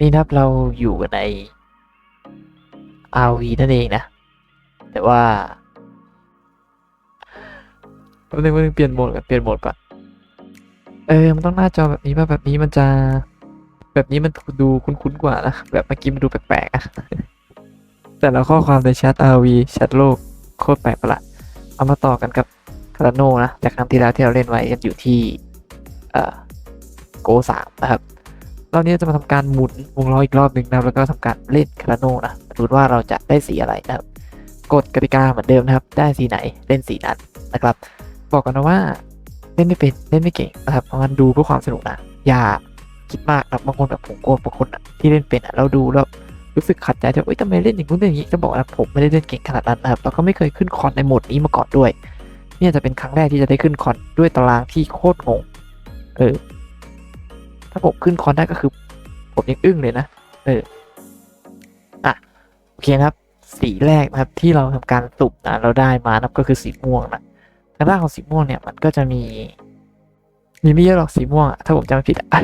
นี่นะครับเราอยู่ใน RV นั่นเองนะ แต่ว่าแป๊บนึงแป๊บนึงเปลี่ยนโหมดก่อนเปลี่ยนโหมดก่อนเออมันต้องหน้าจอแบบนี้ป่ะแบบนี้มันจะ แบบนี้มันดูคุ้นๆกว่านะแบบเมื่อกี้มันดูแปลกๆอะแต่ละข้อความในแชท RV แชทโลกโคตรแปลกประหลาดเอามาต่อกันกับคาราโนนะจากครั้งที่แล้วที่เราเล่นไว้กันอยู่ที่เอ่อโกสามนะครับ รอบนี้จะมาทำการหมุนวงล้ออีกรอบหนึ่งนะครับแล้วก็ทำการเล่นคาราโนนะดูว่าเราจะได้สีอะไรนะครับกฎกติกาเหมือนเดิมนะครับ ได้สีไหนเล่นสีนั้นนะครับ บอกกันนะว่าเล่นไม่เป็นเล่นไม่เก่งนะครับเพราะมันดูเพื่อความสนุกนะอย่าคิดมากนะบางคนแบบผมกลัวบางคนอะที่เล่นเป็นอะเราดูแล้วรู้สึกขัดใจจะเอ้ยทำไมเล่นอย่างนู้นอย่างนี้จะบอกนะผมไม่ได้เล่นเก่งขนาดนั้นนะครับแล้วก็ไม่เคยขึ้นคอนในโหมดนี้มาก่อนด้วย เนี่ยจะเป็นครั้งแรกที่จะได้ขึ้นคอนด้วยตารางที่โคตรงงเออ ถ้าผมขึ้นคอนได้ก็คือ ผมยังอึ้งเลยนะ เออ อะ โอเคครับ สีแรกนะครับที่เราทำการสุ่มนะเราได้มานะก็คือสีม่วงนะทางด้านของสีม่วงเนี่ยมันก็จะมี มีไม่เยอะหรอกสีม่วง ถ้าผมจำไม่ผิดอะ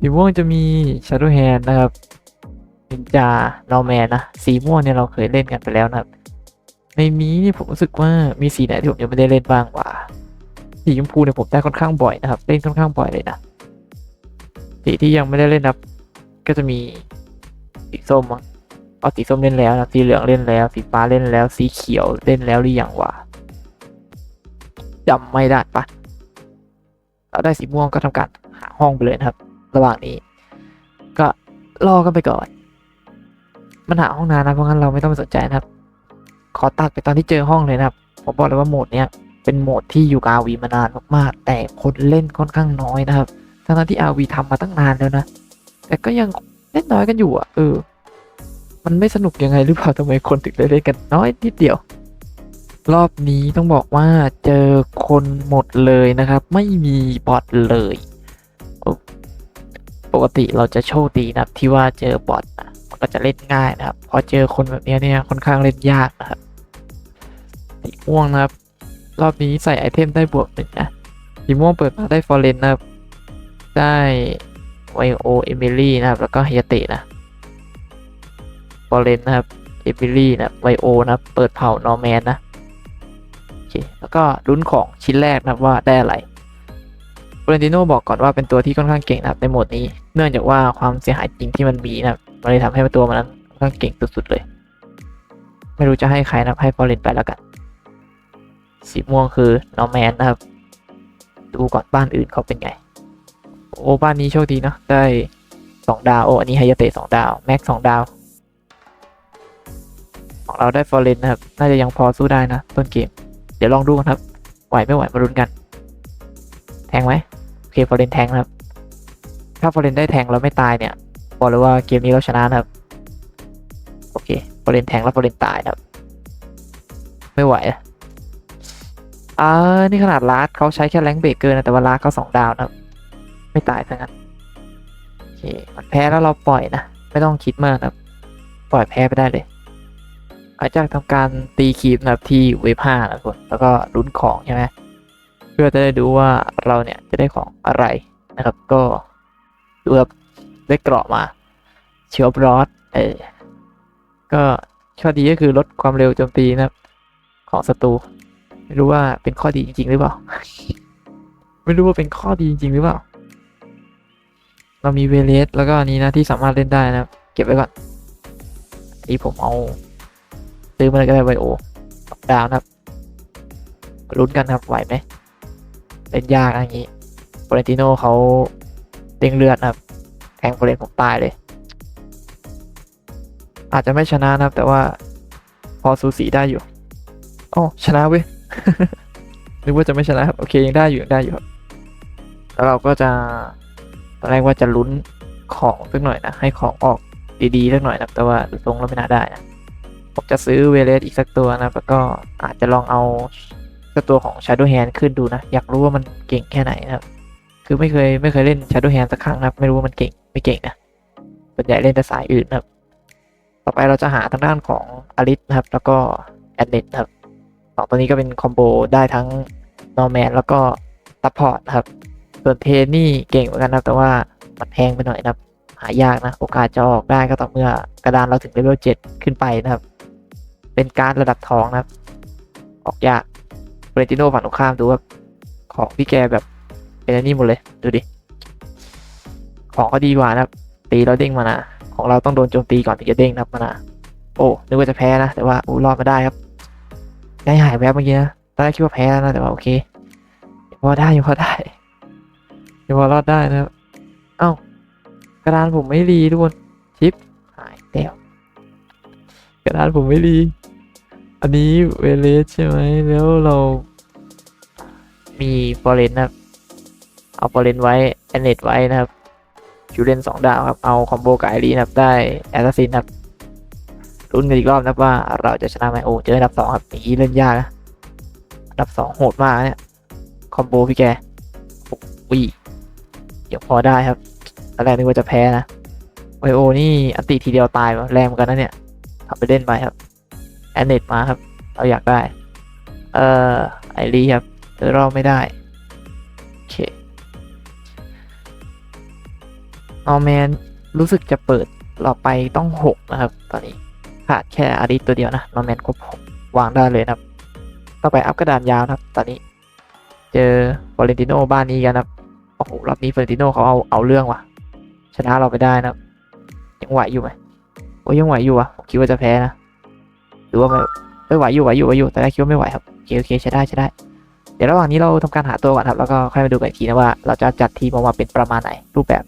สีม่วงจะมี Shadow Hand นะครับนินจานอแมนนะ สีม่วงเนี่ยเราเคยเล่นกันไปแล้วนะครับ ในนี้นี่ผมรู้สึกว่ามีสีไหนที่ผมยังไม่ได้เล่นบ้างวะสีชมพูเนี่ยผมได้ค่อนข้างบ่อยนะครับ เล่นค่อนข้างบ่อยเลยนะ สีที่ยังไม่ได้เล่นนะครับ ก็จะมีสีส้มเอาสีส้มเล่นแล้วนะสีเหลืองเล่นแล้ว สีฟ้าเล่นแล้ว สีเขียวเล่นแล้วหรือยังวะจำไม่ได้ปะเราได้สีม่วงก็ทำการหาห้องไปเลยนะครับ ระหว่างนี้ ก็รอกันไปก่อน มันหาห้องนานนะเพราะงั้นเราไม่ต้องไปสนใจนะครับ ขอตัดไปตอนที่เจอห้องเลยนะครับผมบอกเลยว่าโหมดเนี้ยเป็นโหมดที่อยู่กับ RV มานานมากๆแต่คนเล่นค่อนข้างน้อยนะครับ ทั้งที่ RV ทำมาตั้งนานแล้วนะ แต่ก็ยังเล่นน้อยกันอยู่อะ เออ มันไม่สนุกยังไงหรือเปล่าทำไมคนถึงได้เล่นกันน้อยนิดเดียว รอบนี้ต้องบอกว่าเจอคนหมดเลยนะครับ ไม่มีบอทเลย ปกติเราจะโชคดีนะครับ ที่ว่าเจอบอทนะมันก็จะเล่นง่ายนะครับ พอเจอคนแบบนี้เนี่ยค่อนข้างเล่นยากนะครับสีม่วงนะครับ รอบนี้ใส่ไอเทมได้บวกหนึ่งนะสีม่วงเปิดมาได้ฟอร์เรนนะครับ ได้ไวโอเอมิลี่นะครับ แล้วก็เฮยเตะนะฟอร์เรนนะครับเอมิลี่นะไวโอนะเปิดเผานอร์แมนนะโอเคแล้วก็ลุ้นของชิ้นแรกนะครับว่าได้อะไรโ a รนติโนบอกก่อนว่าเป็นตัวที่ค่อนข้างเก่งนะครับในโหมดนี้ เนื่องจากว่าความเสียหายจริงที่มันมีนะครับมันเลยทำให้ตัวมันนั้นค่อนข้างเก่งสุดๆเลย ไม่รู้จะให้ใครนะครับให้ฟอร์เรนไปแล้วกัน สีม่วงคือนอร์แมนนะครับ ดูก่อนบ้านอื่นเขาเป็นไง โอ้บ้านนี้โชคดีนะได้สองดาวโอ้อันนี้ไฮยาเตะสองดาว แม็กสองดาว ของเราได้ฟอร์เรนนะครับ น่าจะยังพอสู้ได้นะ ต้นเกม เดี๋ยวลองดูกันครับ ไหวไม่ไหวมารุนกัน แทงไหมโอเคฟอร์เรนแทงครับ ถ้าฟอร์เรนได้แทงแล้วไม่ตายเนี่ยบอกเลยว่าเกมนี้เราชนะนะครับ โอเคฟอร์เรนแทงแล้วฟอร์เรนตายครับ ไม่ไหวอะอ่านี่ขนาดลาร์ดเขาใช้แค่แรงเบรกเกอร์นะแต่ว่าลาร์ดเขาสองดาวนะครับ ไม่ตายทั้งนั้นโอเคมันแพ้แล้วเราปล่อยนะ ไม่ต้องคิดมากนะครับ ปล่อยแพ้ไปได้เลยหลังจากทำการตีคีปนะครับที่เวฟห้านะทุกคนแล้วก็ลุ้นของใช่ไหมเพื่อจะได้ดูว่าเราเนี่ยจะได้ของอะไรนะครับ ก็ดูครับได้เกราะมาเชียวบรอสเออก็ข้อดีก็คือลดความเร็วโจมตีนะครับ ของศัตรูไม่รู้ว่าเป็นข้อดีจริง ๆ หรือเปล่า ไม่รู้ว่าเป็นข้อดีจริง ๆ หรือเปล่า เรามีเวเลสแล้วก็อันนี้นะที่สามารถเล่นได้นะเก็บไว้ก่อนอันนี้ผมเอาซื้อมาเลยก็ได้ไวโอดาวนะครับลุ้นกันครับไหวไหมเล่นยากอย่างนี้โฟเรนติโนเขาเด้งเลือดนะครับแทงโฟเรนผมตายเลย อาจจะไม่ชนะนะครับ แต่ว่าพอสูสีได้อยู่อ๋อชนะเว้ยนึกว่าจะไม่ชนะครับ โอเคยังได้อยู่ยังได้อยู่ครับแล้วเราก็จะ อนแรกว่าจะลุ้นของสักหน่อยนะ ให้ของออกดีๆสักหน่อยนะแต่ว่าดูทรงแล้วไม่น่าได้นะผมจะซื้อเวเลสอีกสักตัวนะแล้วก็อาจจะลองเอาสักตัวของ Shadow Hand ขึ้นดูนะ อยากรู้ว่ามันเก่งแค่ไหนนะครับคือไม่เคยไม่เคยเล่น Shadow Hand สักครั้งนะครับไม่รู้ว่ามันเก่งไม่เก่งนะส่วนใหญ่เล่นแต่สายอื่นนะครับ ต่อไปเราจะหาทางด้านของอลิสนะครับ แล้วก็แอดเนตครับสองตัวนี้ก็เป็นคอมโบได้ทั้งนอร์แมนแล้วก็ซัพพอร์ตครับ ส่วนเทนี่เก่งเหมือนกันนะครับแต่ว่ามันแพงไปหน่อยนะครับายากนะ โอกาสจะออกได้ก็ต่อเมื่อกระดานเราถึงเลเวล7ขึ้นไปนะครับ เป็นการระดับทองนะครับ ออกยากเรนติโนฝั่งตรงข้ามดูว่าของพี่แกแบบเป็นอันนี้หมดเลย ดูดิ ของก็ดีกว่านะครับ ตีแล้วเด้งมานะของเราต้องโดนโจมตีก่อนถึงจะเด้งนะครับมานะโอ้นึกว่าจะแพ้นะ แต่ว่าอู้รอดมาได้ครับได้หายแวบเมื่อกี้นะตอนแรกคิดว่าแพ้แล้วนะแต่ว่าโอเคพอได้ยังพอได้ ยังพอรอดได้นะครับ เอ้ากระดานผมไม่รีทุกคนชิปหายแล้วกระดานผมไม่รีอันนี้เวเลสใช่ไหมแล้วเรามีฟอเรนนะครับ เอาฟอเรนไว้แอนเนตไว้นะครับคิวเลนสองดาวครับ เอาคอมโบกับไอรีนะครับ ได้แอสซินครับรุ้นกันอีกรอบนะว่าเราจะชนะไหมโอ้เจออันดับสองครับอย่างนี้เล่นยากนะอันดับสองโหดมากเนี่ย คอมโบพี่แกวีเดี๋ ยวพอได้ครับตอนแรกนึกว่าจะแพ้นะไวโอนี่อันติทีเดียวตายแรงเหมือนกันนะเนี่ยทำไปเล่นไปครับแอนเนตมาครับ เราอยากได้ เอ่อไอรีครับเธอรอบไม่ได้ โอเคเอาแมนรู้สึกจะเปิดเราไปต้องหกนะครับ ตอนนี้ขาดแค่อาริตัวเดียวนะนอร์แมนครบหกวางได้เลยนะครับ ต่อไปอัพกระดานยาวนะครับ ตอนนี้ เจอฟอเรนติโนบ้านนี้กันนะครับ โอ้โหรอบนี้เฟอร์ติโนเขาเอาเอาเรื่องว่ะ ชนะเราไปได้นะยังไหวอยู่ไหมโอ้ยยังไหวอยู่อะผมคิดว่าจะแพ้นะหรือว่าไม่ไม่ไหวอยู่ไหวอยู่ไหวอยู่แต่แรกคิดว่าไม่ไหวครับโอเคโอเคใช้ได้ใช้ได้ เดี๋ยวระหว่างนี้เราทำการหาตัวก่อนครับแล้วก็ค่อยมาดูกันอีกทีนะว่า เราจะจัดทีมออกมาเป็นประมาณไหนรูปแบบ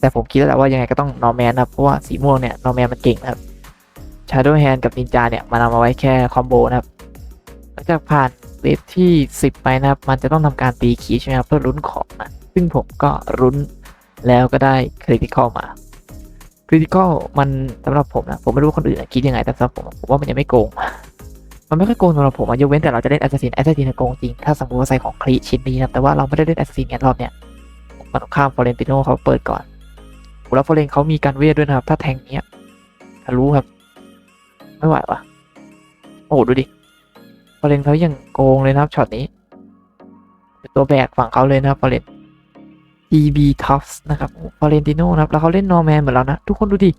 แต่ผมคิดแล้วแหละว่ายังไงก็ต้องนอร์แมนนะครับเพราะว่าสีม่วงเนี่ยนอร์แมนมันเก่งนะครับชาร์โดแฮนกับนินจาเนี่ยมานำมาไว้แค่คอมโบนะครับหลังจากผ่านเวฟที่ 10 ไปนะครับ มันจะต้องทำการตีขีใช่ไหมครับเพื่อลุ้นของนะ ซึ่งผมก็รุ้นแล้วก็ได้คริติคอลมาคริติคอลมันสำหรับผมนะผมไม่รู้คนอื่นคิดยังไงแต่สำหรับผมผมว่ามันยังไม่โกง มันไม่ค่อยโกงสำหรับผมอะยกเว้นแต่เราจะเล่นแอสซัสซินแอสซัสซินโกงจริงถ้าสมมติว่าใส่ของคลีชิ้นนี้นะแต่ว่าเราไม่ได้เล่นแอสซัสซินเนี่ยรอบเนี้ยมันข้ามฟอเรนติโนเขาเปิดก่อนแล้วฟอเรนเขามีการเวทด้วยนะครับ ถ้าแทงเนี้ยทะลุครับ ไม่ไหววะโอ้โหดูดิฟอเรนเขายังโกงเลยนะครับช็อตนี้เป็นตัวแบกฝั่งเขาเลยนะครับฟอเรน EB Tufts นะครับฟอเรนติโนนะครับ แล้วเขาเล่นนอร์แมนเหมือนเรานะ ทุกคนดูดิ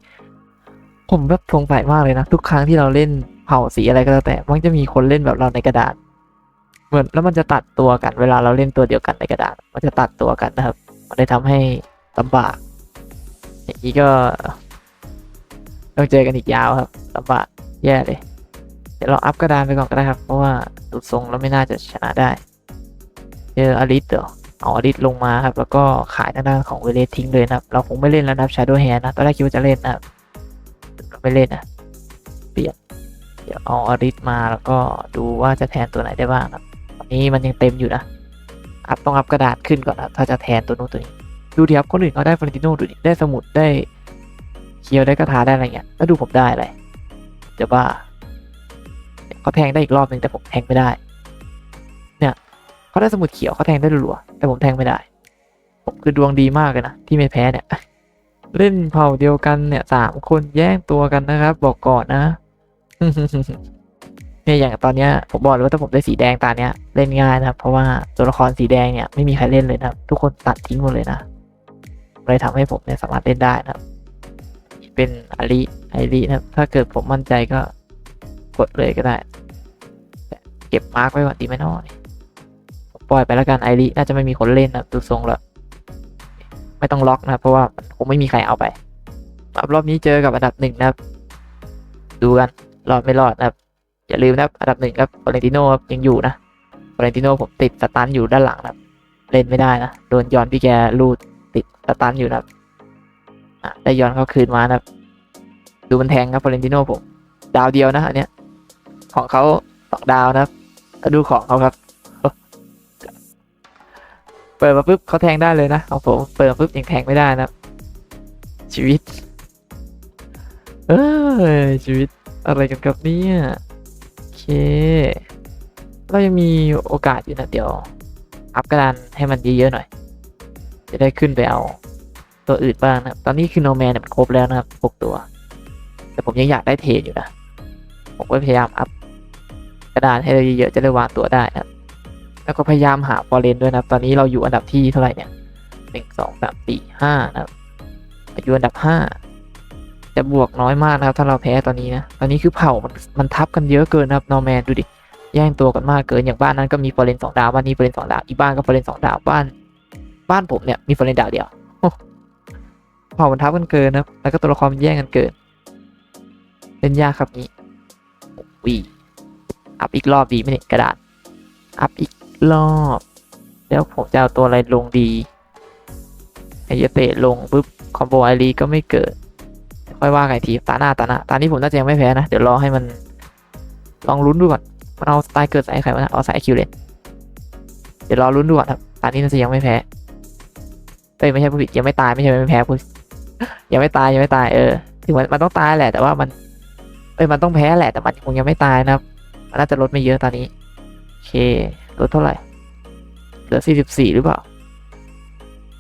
ผมแบบสงสัยมากเลยนะ ทุกครั้งที่เราเล่นเผ่าสีอะไรก็แล้วแต่ มันจะมีคนเล่นแบบเราในกระดาษ เหมือนแล้วมันจะตัดตัวกัน เวลาเราเล่นตัวเดียวกันในกระดาษ มันจะตัดตัวกันนะครับ มันเลยทำให้ลำบากอย่างนี้ก็ต้องเจอกันอีกยาวครับลำบากแย่เลย เดี๋ยวเราอัพกระดานไปก่อนก็ได้ครับ เพราะว่าดูทรงแล้วไม่น่าจะชนะได้ เจออลิสเดี๋ยว เอาอลิสลงมาครับ แล้วก็ขายทางด้านของเวเลสทิ้งเลยนะครับ เราคงไม่เล่นแล้วนะครับชาโดว์แฮนนะตอนแรกคิดว่าจะเล่นนะครับไม่เล่นนะเปลี่ยนเดี๋ยวเอาอลิสมาแล้วก็ดูว่าจะแทนตัวไหนได้บ้างครับตอนนี้มันยังเต็มอยู่นะอัพต้องอัพกระดาษขึ้นก่อนนะถ้าจะแทนตัวนู้นตัวนี้ดูดิครับคนอื่นเขาได้ฟลอเรนติโนดูดิได้สมุดได้เคียวได้กระทาได้อะไรเงี้ยแล้วดูผมได้อะไรจะบ้าเขาแทงได้อีกรอบหนึ่งแต่ผมแทงไม่ได้ เขาได้สมุดเขียวเขาแทงได้รัวแต่ผมแทงไม่ได้ ผมคือดวงดีมากเลยนะ ที่ไม่แพ้เนี่ย เล่นเผ่าเดียวกันเนี่ยสามคนแย่งตัวกันนะครับ บอกก่อนนะเนี่ยอย่างตอนเนี้ยผมบอกเลยว่าถ้าผมได้สีแดงตาเนี้ยเล่นง่ายนะครับ เพราะว่าตัวละครสีแดงเนี่ยไม่มีใครเล่นเลยนะครับ ทุกคนตัดทิ้งหมดเลยนะเลยทำให้ผมเนี่ยสามารถเล่นได้นะครับ เป็นอาริไอรินะครับ ถ้าเกิดผมมั่นใจก็กดเลยก็ได้ เก็บมาร์กไว้ก่อนดีไหมน้อย ปล่อยไปแล้วกันไอริน่าจะไม่มีคนเล่นนะดูทรงแล้วไม่ต้องล็อกนะเพราะว่าคงไม่มีใครเอาไปรอบนี้เจอกับอันดับหนึ่งนะครับ ดูกันรอดไม่รอดนะครับ อย่าลืมนะครับอันดับหนึ่งครับฟอเรนติโนครับยังอยู่นะฟอเรนติโนผมติดสตันอยู่ด้านหลังนะครับ เล่นไม่ได้นะโดนย้อนพี่แกลูดติดสตันอยู่นะครับได้ย้อนเขาคืนมานะครับ ดูมันแทงครับฟอเรนติโนผม ดาวเดียวนะอันเนี้ยของเขาสองดาวนะครับดูของเขาครับ เปิดมาปุ๊บเขาแทงได้เลยนะของผมเปิดมาปุ๊บยังแทงไม่ได้นะ ชีวิต เออชีวิตอะไรกันครับเนี่ยโอเค เรายังมีโอกาสอยู่นะเดี๋ยว อัพกระดานให้มันเยอะๆหน่อย จะได้ขึ้นไปเอาตัวอื่นบ้างนะตอนนี้คือโนแมนเนี่ยมันครบแล้วนะครับหกตัว แต่ผมยังอยากได้เทรดอยู่นะ ผมก็พยายามอัพกระดานให้ได้เยอะๆจะได้วางตัวได้นะครับ แล้วก็พยายามหาฟอร์เรนด้วยนะตอนนี้เราอยู่อันดับที่เท่าไหร่เนี่ยหนึ่งสองสามสี่ห้านะครับอยู่อันดับห้าจะบวกน้อยมากนะครับ ถ้าเราแพ้ตอนนี้นะ ตอนนี้คือเผ่ามันมันทับกันเยอะเกินนะครับนอร์แมนดูดิ แย่งตัวกันมากเกิน อย่างบ้านนั้นก็มีฟอร์เรนสองดาว บ้านนี้ฟอร์เรนสองดาว อีบ้านก็ฟอร์เรนสองดาว บ้าน บ้านผมเนี่ยมีฟอร์เรนดาวเดียว เผ่ามันทับกันเกินนะครับ แล้วก็ตัวละครมันแย่งกันเกินเล่นยากครับนี้วีอัพอีกรอบดีไหมเนี่ยกระดาษ อัพอีก รอบ แล้วผมจะเอาตัวอะไรลงดีไอเยเตะลงปุ๊บคอมโบไอรีก็ไม่เกิด ค่อยว่ากันทีตาหน้าตาหน้าตานี้ผมน่าจะยังไม่แพ้นะ เดี๋ยวรอให้มันลองลุ้นดูก่อนมันเอาสไตล์เกิดสายใครวะนะเอาสายคิวเลนเดี๋ยวรอลุ้นดูก่อนครับตานี้น่าจะยังไม่แพ้เอ้ยไม่ใช่ผู้ผิดยังไม่ตายไม่ใช่ไม่แพ้ผู้ยังไม่ตายยังไม่ตายเออถึงมันมันต้องตายแหละ แต่ว่ามันเอ้ยมันต้องแพ้แหละแต่มันคงยังไม่ตายนะครับมันน่าจะลดไม่เยอะตอนนี้โอเค ลดเท่าไหร่เหลือ 44 หรือเปล่า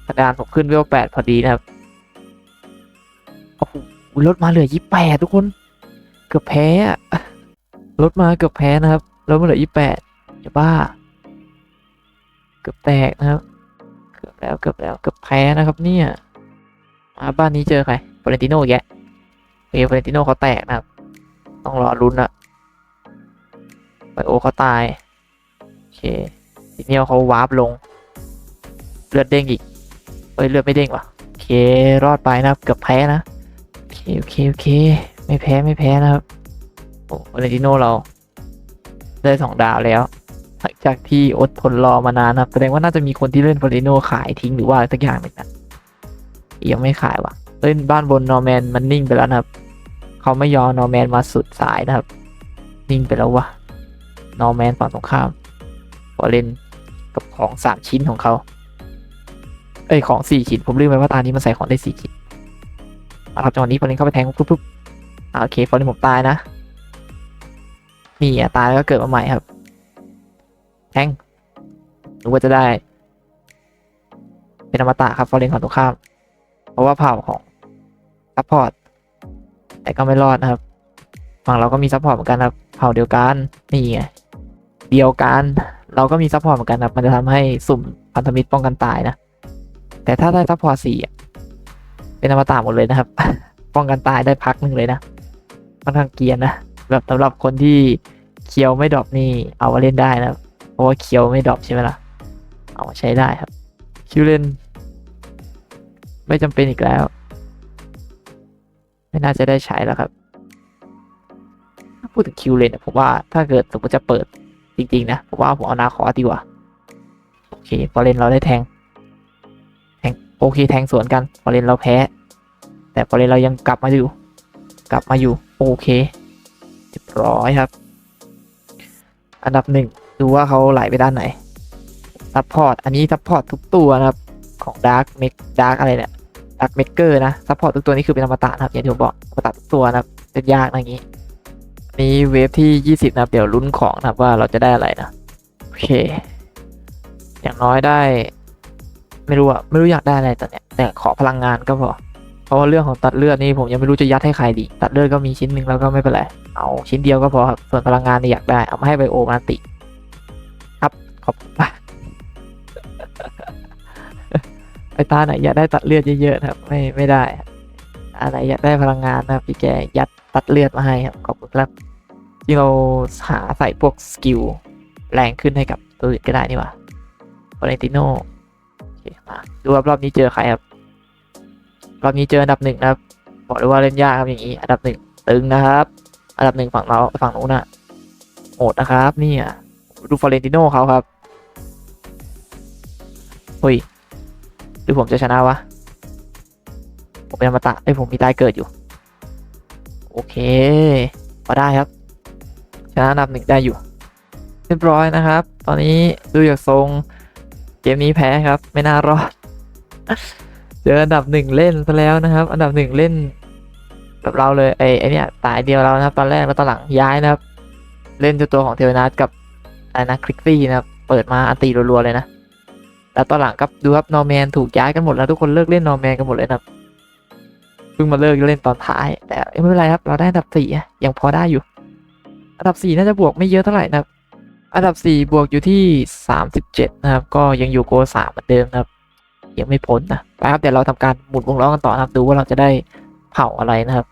กระดานผมขึ้นเวล8พอดีนะครับโอ้โหลดมาเหลือ 28 ทุกคน เกือบแพ้ลดมาเกือบแพ้นะครับลดมาเหลือ 28จะบ้า เกือบแตกนะครับ เกือบแล้วเกือบแล้วเกือบแพ้นะครับเนี่ยมาบ้านนี้เจอใครฟอเรนติโน่แกเอฟอเรนติโน่เขาแตกนะครับ ต้องรอลุ้นอะไปโอเขาตาย เคทีนี้เขาวาร์ปลง เลือดเด้งอีกเอ้ยเลือดไม่เด้งว่ะโอเครอดไปนะครับเกือบแพ้นะโอเคโอเคโอเค ไม่แพ้ไม่แพ้นะครับโอ้วาเลนติโนเรา ได้สองดาวแล้วหลังจากที่อดทนรอมานานนะครับแสดงว่าน่าจะมีคนที่เล่นวาเลนติโนขายทิ้งหรือว่าสักอย่างหนึ่งนะยังไม่ขายว่ะเล่นบ้านบนนอร์แมนมันนิ่งไปแล้วนะครับ เขาไม่ยอมนอร์แมนมาสุดสายนะครับ นิ่งไปแล้ววะนอร์แมนฝั่งตรงข้าม ฟอเรนกับของสามชิ้นของเขาเอ้ยของสี่ชิ้นผมลืมไปว่าตานี้มันใส่ของได้สี่ชิ้นเอาครับจังหวะนี้ฟอเรนเข้าไปแทงปุ๊บปุ๊บอ่าโอเคฟอเรนผมตายนะนี่อะตายแล้วก็เกิดมาใหม่ครับ แทงหรือว่าจะได้ เป็นอมตะครับฟอเรนของตรงข้าม เพราะว่าเผ่าของซัพพอร์ตแต่ก็ไม่รอดนะครับฝั่งเราก็มีซัพพอร์ตเหมือนกันครับ เผ่าเดียวกันนี่ไงเดียวกัน เราก็มีซัพพอร์ตเหมือนกันครับมันจะทำให้สุ่มพันธมิตรป้องกันตายนะ แต่ถ้าได้ซัพพอร์ตสี่อะเป็นอมตะหมดเลยนะครับ ป้องกันตายได้พักหนึ่งเลยนะค่อนข้างเกียนนะแบบสำหรับคนที่เคียวไม่ดรอปนี่เอามาเล่นได้นะเพราะว่าเคียวไม่ดรอปใช่ไหมล่ะ เอามาใช้ได้ครับคิวเลนไม่จำเป็นอีกแล้ว ไม่น่าจะได้ใช้แล้วครับ ถ้าพูดถึงคิวเลนผมว่าถ้าเกิดสมมติจะเปิด จริงๆนะผมว่าผมเอานาคอสดีกว่าโอเคพอเลนเราได้แทงแทงโอเคแทงสวนกันพอเลนเราแพ้ แต่พอเลนเรายังกลับมาอยู่ กลับมาอยู่โอเคเรียบร้อยครับ อันดับหนึ่งดูว่าเขาไหลไปด้านไหนซัพพอร์ตอันนี้ซัพพอร์ตทุกตัวนะครับของดาร์กเมกดาร์กอะไรเนี่ยดาร์กเมกเกอร์นะซัพพอร์ตทุกตัวนี่คือเป็นอมตะนะครับอย่างที่ผมบอกอมตะทุกตัวนะครับเป็นยากนะอย่างนี้ นี้เวฟที่ 20 นะครับ เดี๋ยวลุ้นของนะครับว่าเราจะได้อะไรนะ โอเค อย่างน้อยได้ ไม่รู้อะไม่รู้อยากได้อะไรตอนเนี้ย แต่ขอพลังงานก็พอ เพราะว่าเรื่องของตัดเลือดนี่ผมยังไม่รู้จะยัดให้ใครดี ตัดเลือดก็มีชิ้นหนึ่งแล้วก็ไม่เป็นไร เอาชิ้นเดียวก็พอครับ ส่วนพลังงานนี่อยากได้ เอามาให้ไบโอมาติ ครับ ขอบคุณไอตาไหนอยากได้ตัดเลือดเยอะๆนะครับ ไม่ไม่ได้อันไหนอยากได้พลังงานนะครับพี่แกยัดตัดเลือดมาให้ครับ ขอบคุณครับ ที่เราหาใส่พวกสกิลแรงขึ้นให้กับตัวอื่นก็ได้นี่ว่าฟอเรนติโนโอเคมาดูว่ารอบนี้เจอใครครับ รอบนี้เจออันดับหนึ่งนะครับ บอกเลยว่าเล่นยากครับอย่างนี้ อันดับหนึ่งตึงนะครับ อันดับหนึ่งฝั่งเราฝั่งนู้นนะโหดนะครับนี่อะดูฟอเรนติโนเขาครับเฮ้ยหรือผมจะชนะวะ ผมเป็นอมตะไอ้ยผมมีตายเกิดอยู่ โอเคพอได้ครับ นะอันดับหนึ่งได้อยู่ เรียบร้อยนะครับ ตอนนี้ดูจากทรงเกมนี้แพ้ครับ ไม่น่ารอด เจออันดับหนึ่งเล่นซะแล้วนะครับ อันดับหนึ่งเล่นแบบเราเลยไอ้ไอเนี้ยตายเดียวเรานะครับ ตอนแรกแล้วตอนหลังย้ายนะครับ เล่นตัวตัวของเทวนาทกับอะไรนะคลิกซี่นะครับ เปิดมาอันตีรัวๆเลยนะแล้วตอนหลังครับดูครับนอร์แมนถูกย้ายกันหมดแล้วทุกคนเลิกเล่นนอร์แมนกันหมดเลยนะครับเพิ่งมาเลิกเล่นตอนท้าย แต่ไม่เป็นไรครับ เราได้อันดับสี่อะยังพอได้อยู่ อันดับสี่น่าจะบวกไม่เยอะเท่าไหร่นะครับ อันดับสี่บวกอยู่ที่สามสิบเจ็ดนะครับ ก็ยังอยู่โกสามเหมือนเดิมนะครับ ยังไม่พ้นนะ ไปครับ เดี๋ยวเราทำการหมุนวงล้อกันต่อนะครับ ดูว่าเราจะได้เผาอะไรนะครับ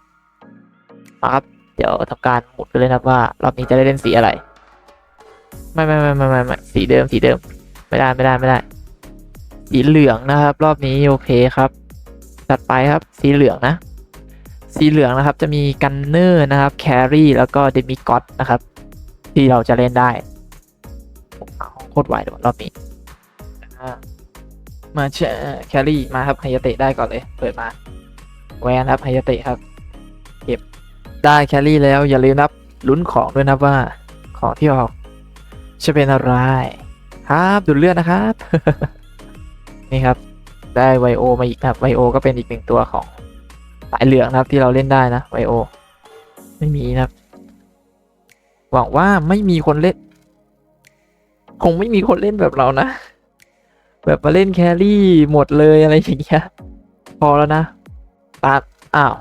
มาครับ เดี๋ยวทำการหมุนกันเลยนะครับว่ารอบนี้จะได้เล่นสีอะไรไม่ไม่ไม่ไม่ไม่ไม่สีเดิมสีเดิม ไม่ได้ไม่ได้ไม่ได้ สีเหลืองนะครับ รอบนี้โอเคครับ จัดไปครับ สีเหลืองนะ สีเหลืองนะครับจะมีกันเนอร์นะครับแครี่แล้วก็เดมิกอตนะครับ ที่เราจะเล่นได้โคตรไวเดี๋ยวรอบนี้มาเชแครี่มาครับไฮยเตะได้ก่อนเลย เปิดมาแวนครับไฮยเตะครับ เก็บได้แครี่แล้วอย่าลืมนับลุ้นของด้วยนะว่าของที่ออกจะเป็นอะไร ครับดูเลือดนะครับ นี่ครับ ได้ไวโอมาอีกครับไวโอก็เป็นอีกหนึ่งตัวของ สายเหลืองนะครับที่เราเล่นได้นะไวโอ ไม่มีนะครับ หวังว่าไม่มีคนเล่น คงไม่มีคนเล่นแบบเรานะ แบบมาเล่นแครี่หมดเลยอะไรอย่างเงี้ยพอแล้วนะตัดอ้าว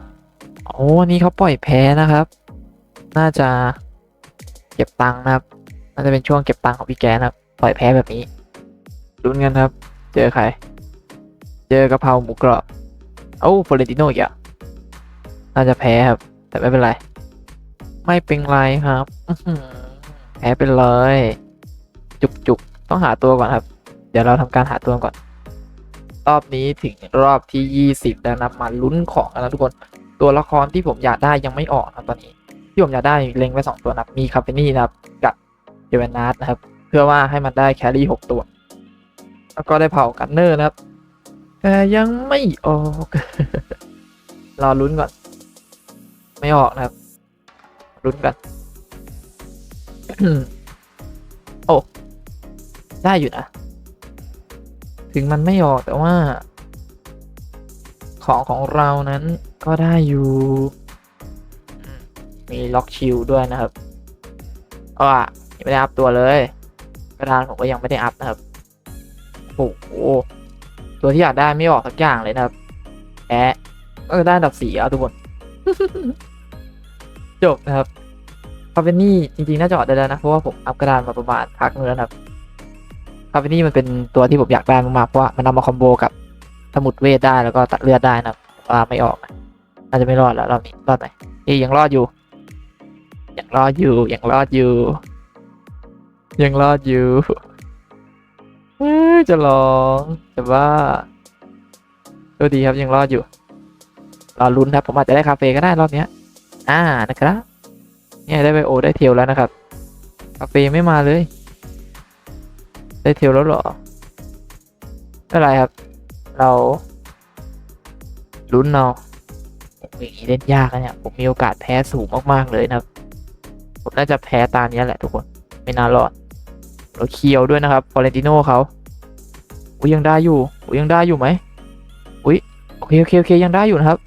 โอ้นี่เขาปล่อยแพ้นะครับ น่าจะเก็บตังค์นะครับ น่าจะเป็นช่วงเก็บตังค์ของพี่แกนะครับ ปล่อยแพ้แบบนี้ลุ้นกันครับ เจอใคร เจอกะเพราหมูกรอบเอ้ฟลอเรนติโนอีกอะ น่าจะแพ้ครับ แต่ไม่เป็นไร ไม่เป็นไรครับแพ้ไปเลย จุกจุกต้องหาตัวก่อนครับ เดี๋ยวเราทำการหาตัวก่อน รอบนี้ถึงรอบที่ 20 แล้วนะมาลุ้นของกันนะทุกคน ตัวละครที่ผมอยากได้ยังไม่ออกนะตอนนี้ ที่ผมอยากได้เล็งไว้สองตัวนับมีคาเฟนี่นะครับ กับเจเวนาสนะครับ เพื่อว่าให้มันได้แครี่หกตัว แล้วก็ได้เผากันเนอร์นะครับ แต่ยังไม่ออก รอลุ้นก่อน ไม่ออกนะครับลุ้นกัน โอ้ ได้อยู่นะ ถึงมันไม่ออกแต่ว่า ของของเรานั้นก็ได้อยู่ มีล็อกชิลด้วยนะครับอ่ายังไม่ได้อัพตัวเลย กระดานผมก็ยังไม่ได้อัพนะครับ โอ้โห ตัวที่อยากได้ไม่ออกสักอย่างเลยนะครับแอะก็ได้ดับสี่แล้วทุกคน จบนะครับคาเฟนี่จริงๆ น่าจะออกได้แล้วนะ เพราะว่าผมอัพกระดานมาประมาณพักนึงแล้วนะครับคาเฟนี่มันเป็นตัวที่ผมอยากได้มากๆเพราะว่ามันนำมาคอมโบกับสมุดเวทได้แล้วก็ตัดเลือดได้นะว่าไม่ออกนะน่าจจะไม่รอดแล้วรอบนี้รอดไหมเอ้ยังรอดอยู่ ยังรอดอยู่ยังรอดอยู่ ยังรอดอยู่จะลองแต่ว่าตัวดีครับยังรอดอยู่รอลุ้นครับผมอาจจะได้คาเฟ่ก็ได้รอบเนี้ย อ่านะครับ เนี่ยได้ไบโอได้เทลแล้วนะครับคาเฟ่ยังไม่มาเลย ได้เทลแล้วหรอไม่ไรครับ เราลุ้นเอาอย่างนี้เล่นยากนะเนี่ย ผมมีโอกาสแพ้สูงมาก ๆ เลยนะครับ ผมน่าจะแพ้ตาเนี้ยแหละทุกคน ไม่น่ารอด เราเคียวด้วยนะครับฟอเรนติโนเขาอุ้ยยังได้อยู่ อุ้ยยังได้อยู่ไหมอุ้ยโอเคโอเคโอเคยังได้อยู่นะครับ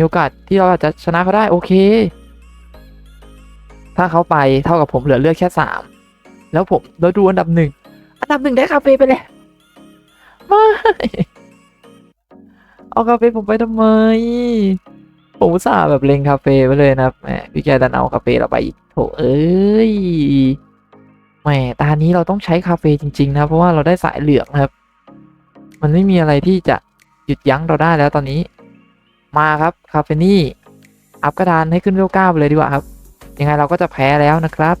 มีโอกาสที่เราจะชนะเขาได้โอเค ถ้าเขาไปเท่ากับผมเหลือเลือกแค่สามแล้วผมเราดูอันดับหนึ่งอันดับหนึ่งได้คาเฟ่ไปแล้วไม่เอาคาเฟ่ผมไปทำไมผมสาแบบเล็งคาเฟ่ไปเลยนะแหมพี่แกดันเอาคาเฟ่เราไปอีกโถเอ้ยแหมตานี้เราต้องใช้คาเฟ่จริง ๆ นะ เพราะว่าเราได้สายเหลืองครับ มันไม่มีอะไรที่จะหยุดยั้งเราได้แล้วตอนนี้ มาครับคาเฟนี่อัพกระดานให้ขึ้นเวลเก้าไปเลยดีกว่าครับ ยังไงเราก็จะแพ้แล้วนะครับ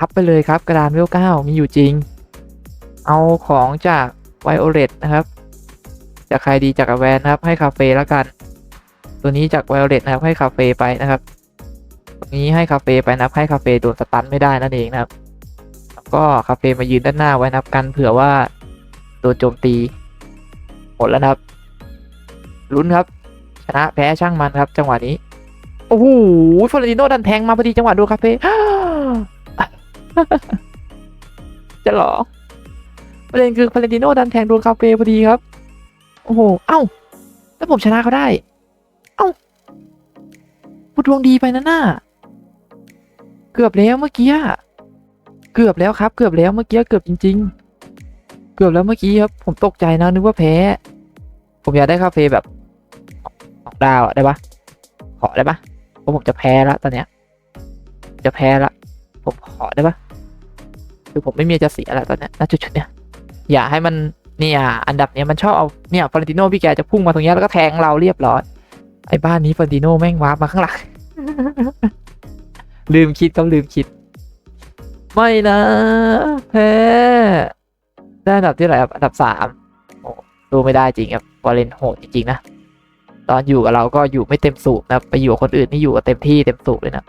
อัพไปเลยครับกระดานเวลเก้ามีอยู่จริง เอาของจากไวโอเลตนะครับ จากใครดีจากแวนนะครับ ให้คาเฟ่แล้วกัน ตัวนี้จากไวโอเลตนะครับ ให้คาเฟ่ไปนะครับตัวนี้ให้คาเฟ่ไปนะครับให้คาเฟ่โดนสตันไม่ได้นั่นเองนะครับแล้วก็คาเฟ่มายืนด้านหน้าไว้นะครับกันเผื่อว่าโดนโจมตีหมดแล้วนะครับ ลุ้นครับ ชนะแพ้ช่างมันครับ จังหวะนี้ โอ้โหฟลอเรนติโนดันแทงมาพอดีจังหวะดนคาเฟ่จะหรอประเด็นคือฟลอเรนติโนดันแทงโดนคาเฟ่พอดีครับ โอ้โห เอ้า แล้วผมชนะเขาได้ เอ้าพูดดวงดีไปนะหน่าเกือบแล้วเมื่อกี้ เกือบแล้วครับ เกือบแล้วเมื่อกี้เกือบจริง ๆ เกือบแล้วเมื่อกี้ครับ ผมตกใจนะนึกว่าแพ้ ผมอยากได้คาเฟ่แบบ สองดาวอะได้ปะขอได้ปะเพราะผมจะแพ้ละตอนเนี้ย จะแพ้ละผมขอได้ปะคือผมไม่มีจะเสียละตอนเนี้ยณจุดๆเนี้ยอย่าให้มันเนี่ยอันดับเนี้ยมันชอบเอาเนี่ยฟลอเรนติโนพี่แกจะพุ่งมาตรงเนี้ยแล้วก็แทงเราเรียบร้อยไอ้บ้านนี้ฟลอเรนติโนแม่งวาร์ปมาข้างหลังลืมคิดครับลืมคิด ไม่นะแพ้ได้อันดับที่เท่าไหร่ครับอันดับสามโอ้ดูไม่ได้จริงครับวอลเลนโหดจริงๆนะ ตอนอยู่กับเราก็อยู่ไม่เต็มสูบนะไปอยู่กับคนอื่นนี่อยู่กับเต็มที่เต็มสูบเลยนะ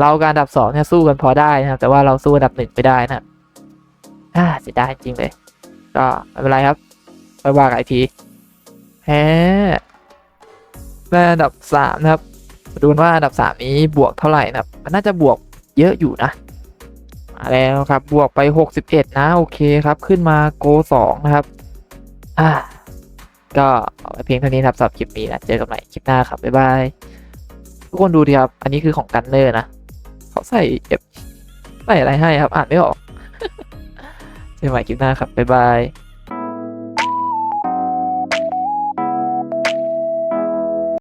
เรากับอันดับสองเนี่ยสู้กันพอได้นะครับแต่ว่าเราสู้อันดับหนึ่งไม่ได้นะอ่าเสียดายจริงเลย ก็ไม่เป็นไรครับไปว่ากันอีกทีแพ้ได้อันดับสามนะครับมาดูว่าอันดับสามนี้บวกเท่าไหร่นะครับมันน่าจะบวกเยอะอยู่นะมาแล้วครับบวกไปหกสิบเอ็ดนะโอเคครับ ขึ้นมาโกสองนะครับ อ่า ก็เอาไว้เพียงเท่านี้ครับสำหรับคลิปนี้นะเจอกันใหม่คลิปหน้าครับบ๊ายบายทุกคนดูดีครับ อันนี้คือของกันเนอร์นะเขาใส่เอฟใส่อะไรให้ครับ อ่านไม่ออกเจอกันใหม่คลิปหน้าครับบ๊ายบาย